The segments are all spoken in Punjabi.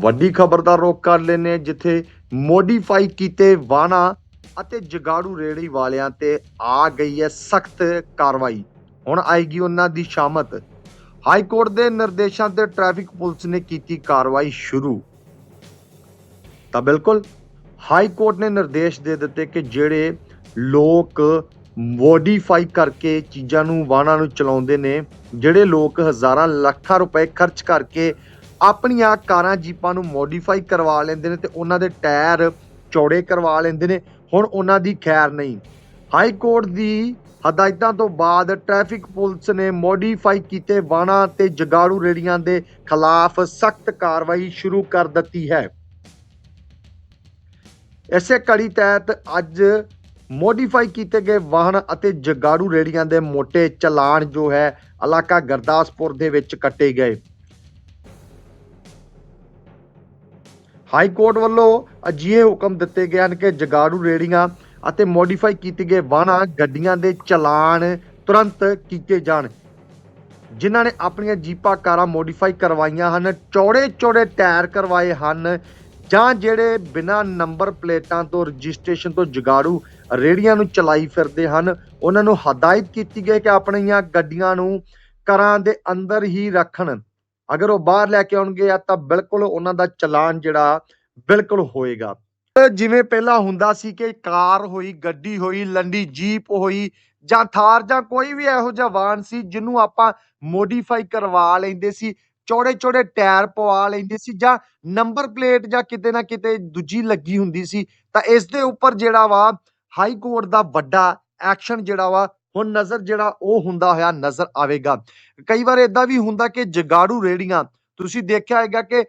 ਵੱਡੀ ਖਬਰ ਦਾ ਰੁਖ ਕਰ ਲੈਨੇ ਜਿੱਥੇ ਮੋਡੀਫਾਈ ਕੀਤੇ ਵਾਹਨਾਂ ਅਤੇ ਜਗਾੜੂ ਰੇੜੀ ਵਾਲਿਆਂ ਤੇ ਆ ਗਈ ਹੈ ਸਖਤ ਕਾਰਵਾਈ। ਹੁਣ ਆਏਗੀ ਉਹਨਾਂ ਦੀ ਸ਼ਾਮਤ। ਹਾਈ ਕੋਰਟ ਦੇ ਨਿਰਦੇਸ਼ਾਂ ਤੇ ਟ੍ਰੈਫਿਕ ਪੁਲਿਸ ਨੇ ਕੀਤੀ ਕਾਰਵਾਈ ਸ਼ੁਰੂ। ਤਾਂ ਬਿਲਕੁਲ ਹਾਈ ਕੋਰਟ ਨੇ ਨਿਰਦੇਸ਼ ਦੇ ਦਿੱਤੇ ਕਿ ਜਿਹੜੇ ਲੋਕ ਮੋਡੀਫਾਈ ਕਰਕੇ ਚੀਜ਼ਾਂ ਨੂੰ, ਵਾਹਨਾਂ ਨੂੰ ਚਲਾਉਂਦੇ ਨੇ, ਜਿਹੜੇ ਲੋਕ ਹਜ਼ਾਰਾਂ ਲੱਖਾਂ ਰੁਪਏ ਖਰਚ ਕਰਕੇ ਆਪਣੀਆਂ ਕਾਰਾਂ ਜੀਪਾਂ ਨੂੰ ਮੋਡੀਫਾਈ ਕਰਵਾ ਲੈਂਦੇ ਨੇ ਤੇ ਉਹਨਾਂ ਦੇ ਟਾਇਰ ਚੌੜੇ ਕਰਵਾ ਲੈਂਦੇ ਨੇ। ਹੁਣ ਉਹਨਾਂ ਦੀ ਖੈਰ ਨਹੀਂ। ਹਾਈ ਕੋਰਟ ਦੀ ਹਦਾਇਤਾਂ ਤੋਂ ਬਾਅਦ ਟ੍ਰੈਫਿਕ ਪੁਲਿਸ ਨੇ ਮੋਡੀਫਾਈ ਕੀਤੇ ਵਾਹਨਾਂ ਤੇ ਜਗਾੜੂ ਰੇੜੀਆਂ ਦੇ ਖਿਲਾਫ ਸਖਤ ਕਾਰਵਾਈ ਸ਼ੁਰੂ ਕਰ ਦਿੱਤੀ ਹੈ। ਇਸੇ ਕੜੀ ਤਹਿਤ ਅੱਜ ਮੋਡੀਫਾਈ ਕੀਤੇ ਗਏ ਵਾਹਨ ਅਤੇ ਜਗਾੜੂ ਰੇੜੀਆਂ ਦੇ ਮੋٹے ਚਲਾਨ ਜੋ ਹੈ, ਇਲਾਕਾ ਗੁਰਦਾਸਪੁਰ ਦੇ ਵਿੱਚ ਕੱਟੇ ਗਏ। ਹਾਈ ਕੋਰਟ ਵੱਲੋਂ ਅਜਿਹੇ ਹੁਕਮ ਦਿੱਤੇ ਗਏ ਹਨ ਕਿ ਜਗਾੜੂ ਰੇੜੀਆਂ ਅਤੇ ਮੋਡੀਫਾਈ ਕੀਤੇ ਗਏ ਵਾਹਨਾਂ ਗੱਡੀਆਂ ਦੇ ਚਲਾਨ ਤੁਰੰਤ ਕੀਤੇ ਜਾਣ। ਜਿਨ੍ਹਾਂ ਨੇ ਆਪਣੀਆਂ ਜੀਪਾਂ ਕਾਰਾਂ ਮੋਡੀਫਾਈ ਕਰਵਾਈਆਂ ਹਨ ਚੌੜੇ ਚੌੜੇ ਟਾਇਰ ਕਰਵਾਏ ਹਨ, ਜਾਂ ਜਿਹੜੇ ਬਿਨਾਂ ਨੰਬਰ ਪਲੇਟਾਂ ਤੋਂ ਰਜਿਸਟ੍ਰੇਸ਼ਨ ਤੋਂ ਜਗਾੜੂ ਰੇੜੀਆਂ ਨੂੰ ਚਲਾਈ ਫਿਰਦੇ ਹਨ, ਉਹਨਾਂ ਨੂੰ ਹਦਾਇਤ ਕੀਤੀ ਗਈ ਕਿ ਆਪਣੀਆਂ ਗੱਡੀਆਂ ਨੂੰ ਘਰਾਂ ਦੇ ਅੰਦਰ ਹੀ ਰੱਖਣ। ਅਗਰ ਉਹ ਬਾਹਰ ਲੈ ਕੇ ਆਉਣਗੇ ਆ, ਤਾਂ ਬਿਲਕੁਲ ਉਹਨਾਂ ਦਾ ਚਲਾਨ ਜਿਹੜਾ ਬਿਲਕੁਲ ਹੋਏਗਾ। ਜਿਵੇਂ ਪਹਿਲਾਂ ਹੁੰਦਾ ਸੀ ਕਿ ਕਾਰ ਹੋਈ, ਗੱਡੀ ਹੋਈ, ਲੰਡੀ ਜੀਪ ਹੋਈ, ਜਾਂ ਥਾਰ, ਜਾਂ ਕੋਈ ਵੀ ਇਹੋ ਜਿਹਾ ਵਾਹਨ ਸੀ, ਜਿਹਨੂੰ ਆਪਾਂ ਮੋਡੀਫਾਈ ਕਰਵਾ ਲੈਂਦੇ ਸੀ ਚੌੜੇ ਚੌੜੇ ਟਾਇਰ ਪਵਾ ਲੈਂਦੇ ਸੀ, ਜਾਂ ਨੰਬਰ ਪਲੇਟ ਜਾਂ ਕਿਤੇ ਨਾ ਕਿਤੇ ਦੂਜੀ ਲੱਗੀ ਹੁੰਦੀ ਸੀ, ਤਾਂ ਇਸ ਦੇ ਉੱਪਰ ਜਿਹੜਾ ਵਾ, ਹਾਈ ਕੋਰਟ ਦਾ ਵੱਡਾ ਐਕਸ਼ਨ ਜਿਹੜਾ ਵਾ ਹੁਣ ਨਜ਼ਰ ਜਿਹੜਾ ਉਹ ਹੁੰਦਾ ਹੋਇਆ ਨਜ਼ਰ ਆਵੇਗਾ। ਕਈ ਵਾਰ ਇਦਾਂ ਵੀ ਹੁੰਦਾ ਕਿ ਜਗਾੜੂ ਰੇੜੀਆਂ, ਤੁਸੀਂ ਦੇਖਿਆ ਹੋਵੇਗਾ ਕਿ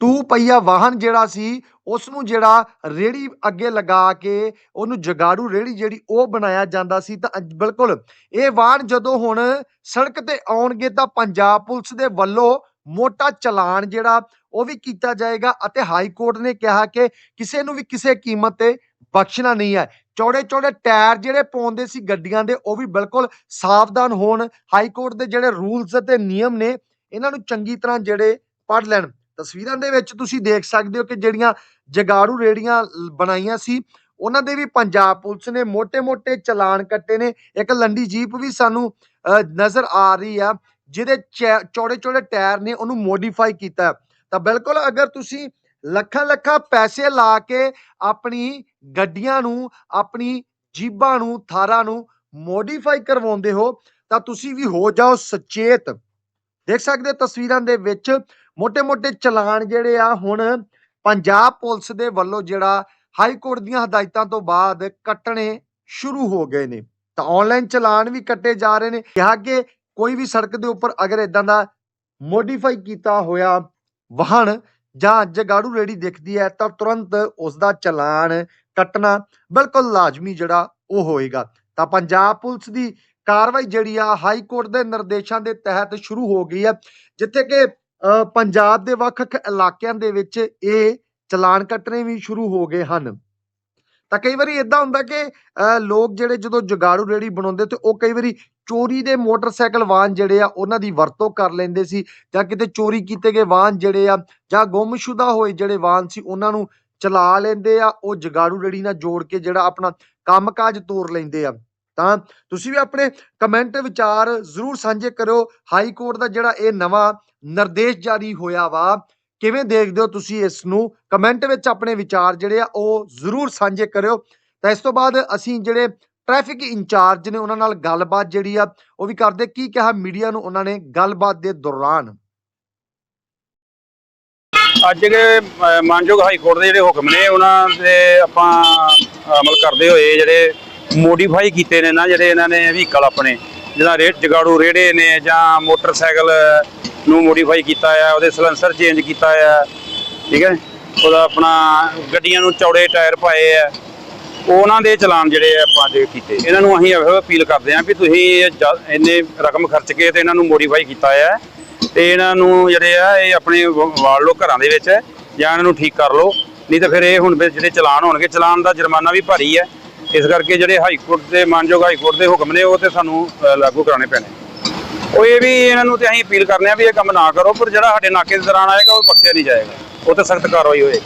ਟੂ ਪਹੀਆ ਵਾਹਨ ਜਿਹੜਾ ਸੀ ਉਸ ਨੂੰ ਜਿਹੜਾ ਰੇੜੀ ਅੱਗੇ ਲਗਾ ਕੇ ਉਹਨੂੰ ਜਗਾੜੂ ਰੇੜੀ ਜਿਹੜੀ ਉਹ ਬਣਾਇਆ ਜਾਂਦਾ ਸੀ ਤਾਂ ਬਿਲਕੁਲ। ਇਹ ਵਾਹਨ ਜਦੋਂ ਹੁਣ ਸੜਕ ਤੇ ਆਉਣਗੇ ਤਾਂ ਪੰਜਾਬ ਪੁਲਿਸ ਦੇ ਵੱਲੋਂ ਮੋਟਾ ਚਲਾਨ ਜਿਹੜਾ ਉਹ ਵੀ ਕੀਤਾ ਜਾਏਗਾ ਅਤੇ ਹਾਈ ਕੋਰਟ ਨੇ ਕਿਹਾ ਕਿ ਕਿਸੇ ਨੂੰ ਵੀ ਕਿਸੇ ਕੀਮਤ ਤੇ ਬਖਸ਼ਣਾ ਨਹੀਂ ਹੈ। ਚੌੜੇ ਚੌੜੇ ਟਾਇਰ ਜਿਹੜੇ ਪਾਉਂਦੇ ਸੀ ਗੱਡੀਆਂ ਦੇ, ਉਹ ਵੀ ਬਿਲਕੁਲ ਸਾਵਧਾਨ ਹੋਣ। ਹਾਈ ਕੋਰਟ ਦੇ ਜਿਹੜੇ ਰੂਲਸ ਅਤੇ ਨਿਯਮ ਨੇ, ਇਹਨਾਂ ਨੂੰ ਚੰਗੀ ਤਰ੍ਹਾਂ ਜਿਹੜੇ ਪੜ ਲੈਣ। ਤਸਵੀਰਾਂ ਦੇ ਵਿੱਚ ਤੁਸੀਂ ਦੇਖ ਸਕਦੇ ਹੋ ਕਿ ਜਿਹੜੀਆਂ ਜਗਾੜੂ ਰੇੜੀਆਂ ਬਣਾਈਆਂ ਸੀ, ਉਹਨਾਂ ਦੇ ਵੀ ਪੰਜਾਬ ਪੁਲਿਸ ਨੇ ਮੋٹے-ਮੋٹے ਚਲਾਨ ਕੱਟੇ ਨੇ। ਇੱਕ ਲੰਡੀ ਜੀਪ ਵੀ ਸਾਨੂੰ ਨਜ਼ਰ ਆ ਰਹੀ ਆ, ਜਿਹਦੇ ਚੌੜੇ-ਚੌੜੇ ਟਾਇਰ ਨੇ ਉਹਨੂੰ ਮੋਡੀਫਾਈ ਕੀਤਾ। ਤਾਂ ਬਿਲਕੁਲ ਅਗਰ ਤੁਸੀਂ ਲੱਖਾਂ ਲੱਖਾਂ ਪੈਸੇ ਲਾ ਕੇ ਆਪਣੀ ਗੱਡੀਆਂ ਨੂੰ, ਆਪਣੀ ਜੀਬਾਂ ਨੂੰ, ਥਾਰਾਂ ਨੂੰ ਮੋਡੀਫਾਈ ਕਰਵਾਉਂਦੇ ਹੋ, ਤਾਂ ਤੁਸੀਂ ਵੀ ਹੋ ਜਾਓ ਸਚੇਤ। ਦੇਖ ਸਕਦੇ ਤਸਵੀਰਾਂ ਦੇ ਵਿੱਚ ਮੋٹے-ਮੋٹے ਚਲਾਨ ਜਿਹੜੇ ਆ ਹੁਣ ਪੰਜਾਬ ਪੁਲਿਸ ਦੇ ਵੱਲੋਂ ਜਿਹੜਾ ਹਾਈ ਕੋਰਟ ਦੀਆਂ ਹਦਾਇਤਾਂ ਤੋਂ ਬਾਅਦ ਕੱਟਣੇ ਸ਼ੁਰੂ ਹੋ ਗਏ ਨੇ। ਤਾਂ ਆਨਲਾਈਨ ਚਲਾਨ ਵੀ ਕੱਟੇ ਜਾ ਰਹੇ ਨੇ। ਕਿਹਾ ਕਿ ਕੋਈ ਵੀ ਸੜਕ ਦੇ ਉੱਪਰ ਅਗਰ ਇਦਾਂ ਦਾ ਮੋਡੀਫਾਈ ਕੀਤਾ ਹੋਇਆ ਵਾਹਨ ਜਾਂ ਜਗਾੜੂ ਰੇੜੀ ਦਿਖਦੀ ਹੈ ਤਾਂ ਤੁਰੰਤ ਉਸ ਦਾ ਚਲਾਨ ਕੱਟਣਾ ਬਿਲਕੁਲ ਲਾਜ਼ਮੀ ਜਿਹੜਾ ਉਹ ਹੋਏਗਾ। ਤਾਂ ਪੰਜਾਬ ਪੁਲਿਸ ਦੀ ਕਾਰਵਾਈ ਜਿਹੜੀ ਆ ਹਾਈ ਕੋਰਟ ਦੇ ਨਿਰਦੇਸ਼ਾਂ ਦੇ ਤਹਿਤ ਸ਼ੁਰੂ ਹੋ ਗਈ ਹੈ ਜਿੱਥੇ ਕਿ ਅ, ਪੰਜਾਬ ਦੇ ਵੱਖ-ਵੱਖ ਇਲਾਕਿਆਂ ਦੇ ਵਿੱਚ ਇਹ ਚਲਾਨ ਕੱਟਣੇ ਵੀ ਸ਼ੁਰੂ ਹੋ ਗਏ ਹਨ। ਤਾਂ ਕਈ ਵਾਰੀ ਇਦਾਂ ਹੁੰਦਾ ਕਿ ਅ, ਲੋਕ ਜਿਹੜੇ ਜਦੋਂ ਜੁਗਾੜੂ ਰੇੜੀ ਬਣਾਉਂਦੇ ਤੇ ਉਹ ਕਈ ਵਾਰੀ ਚੋਰੀ ਦੇ ਮੋਟਰਸਾਈਕਲ ਵਾਹਨ ਜਿਹੜੇ ਆ, ਉਹਨਾਂ ਦੀ ਵਰਤੋਂ ਕਰ ਲੈਂਦੇ ਸੀ ਜਾਂ ਕਿਤੇ ਚੋਰੀ ਕੀਤੇ ਗਏ ਵਾਹਨ ਜਿਹੜੇ ਆ, ਜਾਂ ਗੁੰਮਸ਼ੁਦਾ ਹੋਏ ਜਿਹੜੇ ਵਾਹਨ ਸੀ, ਉਹਨਾਂ ਨੂੰ ਚਲਾ ਲੈਂਦੇ ਆ, ਉਹ ਜਗਾੜੂ ਰੇੜੀ ਨਾਲ ਜੋੜ ਕੇ ਜਿਹੜਾ ਆਪਣਾ ਕੰਮਕਾਜ ਤੋਰ ਲੈਂਦੇ ਆ। ਤਾਂ ਤੁਸੀਂ ਵੀ ਆਪਣੇ ਕਮੈਂਟ ਵਿਚਾਰ ਜ਼ਰੂਰ ਸਾਂਝੇ ਕਰਿਓ। ਹਾਈ ਕੋਰਟ ਦਾ ਜਿਹੜਾ ਇਹ ਨਵਾਂ ਨਿਰਦੇਸ਼ ਜਾਰੀ ਹੋਇਆ ਵਾ, ਕਿਵੇਂ ਦੇਖਦੇ ਹੋ ਤੁਸੀਂ ਇਸ ਨੂੰ? ਕਮੈਂਟ ਵਿੱਚ ਆਪਣੇ ਵਿਚਾਰ ਜਿਹੜੇ ਆ, ਉਹ ਜ਼ਰੂਰ ਸਾਂਝੇ ਕਰਿਓ। ਤਾਂ ਇਸ ਤੋਂ ਬਾਅਦ ਅਸੀਂ ਜਿਹੜੇ ਟ੍ਰੈਫਿਕ ਇੰਚਾਰਜ ਨੇ ਉਹਨਾਂ ਨਾਲ ਗੱਲਬਾਤ ਜਿਹੜੀ ਆ, ਉਹ ਵੀ ਕਰਦੇ। ਕੀ ਕਿਹਾ ਮੀਡੀਆ ਨੂੰ ਉਹਨਾਂ ਨੇ ਗੱਲਬਾਤ ਦੇ ਦੌਰਾਨ? ਅੱਜ ਦੇ ਮਾਨਯੋਗ ਹਾਈ ਕੋਰਟ ਦੇ ਜਿਹੜੇ ਹੁਕਮ ਨੇ, ਉਹਨਾਂ ਦੇ ਆਪਾਂ ਅਮਲ ਕਰਦੇ ਹੋਏ ਜਿਹੜੇ ਮੋਡੀਫਾਈ ਕੀਤੇ ਨੇ ਨਾ, ਜਿਹੜੇ ਇਹਨਾਂ ਨੇ ਵਹੀਕਲ ਆਪਣੇ ਜਿਹੜਾ ਰੇਟ ਜਗਾੜੂ ਰੇੜੇ ਨੇ ਜਾਂ ਮੋਟਰਸਾਈਕਲ ਨੂੰ ਮੋਡੀਫਾਈ ਕੀਤਾ ਆ, ਉਹਦੇ ਸਲੈਂਸਰ ਚੇਂਜ ਕੀਤਾ ਆ, ਠੀਕ ਹੈ? ਉਹਦਾ ਆਪਣਾ ਗੱਡੀਆਂ ਨੂੰ ਚੌੜੇ ਟਾਇਰ ਪਾਏ ਆ। ਉਹਨਾਂ ਦੇ ਚਲਾਨ ਜਿਹੜੇ ਆ ਆਪਾਂ ਦੇ ਕੀਤੇ। ਇਹਨਾਂ ਨੂੰ ਅਸੀਂ ਇਹੋ ਅਪੀਲ ਕਰਦੇ ਹਾਂ ਵੀ ਤੁਸੀਂ ਇਹ ਜ- ਇੰਨੇ ਰਕਮ ਖਰਚ ਕੇ ਤੇ ਇਹਨਾਂ ਨੂੰ ਮੋਡੀਫਾਈ ਕੀਤਾ ਹੈ ਤੇ ਇਹਨਾਂ ਨੂੰ ਜਿਹੜੇ ਆ ਇਹ ਆਪਣੇ ਵ- ਵਾਲ ਲੋ ਘਰਾਂ ਦੇ ਵਿੱਚ ਜਾਂ ਇਹਨਾਂ ਨੂੰ ਠੀਕ ਕਰ ਲਓ। ਨਹੀਂ ਤਾਂ ਫਿਰ ਇਹ ਹੁਣ ਫਿਰ ਜਿਹੜੇ ਚਲਾਨ ਹੋਣਗੇ ਚਲਾਨ ਦਾ ਜੁਰਮਾਨਾ ਵੀ ਭਾਰੀ ਹੈ ਇਸ ਕਰਕੇ ਜਿਹੜੇ ਹਾਈ ਕੋਰਟ ਦੇ ਮਾਨਯੋਗ ਹਾਈ ਕੋਰਟ ਦੇ ਹੁਕਮ ਨੇ ਉਹ ਤੇ ਸਾਨੂੰ ਅ, ਲਾਗੂ ਕਰਾਉਣੇ ਪੈਣੇ। ਉਹ ਇਹ ਵੀ ਇਹਨਾਂ ਨੂੰ ਤੇ ਅਸੀਂ ਅਪੀਲ ਕਰਨੇ ਆ ਵੀ ਇਹ ਕੰਮ ਨਾ ਕਰੋ ਪਰ ਜਿਹੜਾ ਸਾਡੇ ਨਾਕੇ ਦੇ ਦੌਰਾਨ ਆਏਗਾ ਉਹ ਬਖਸ਼ਿਆ ਨਹੀਂ ਜਾਏਗਾ। ਉਹ ਤੇ ਸਖਤ ਕਾਰਵਾਈ ਹੋਏਗੀ।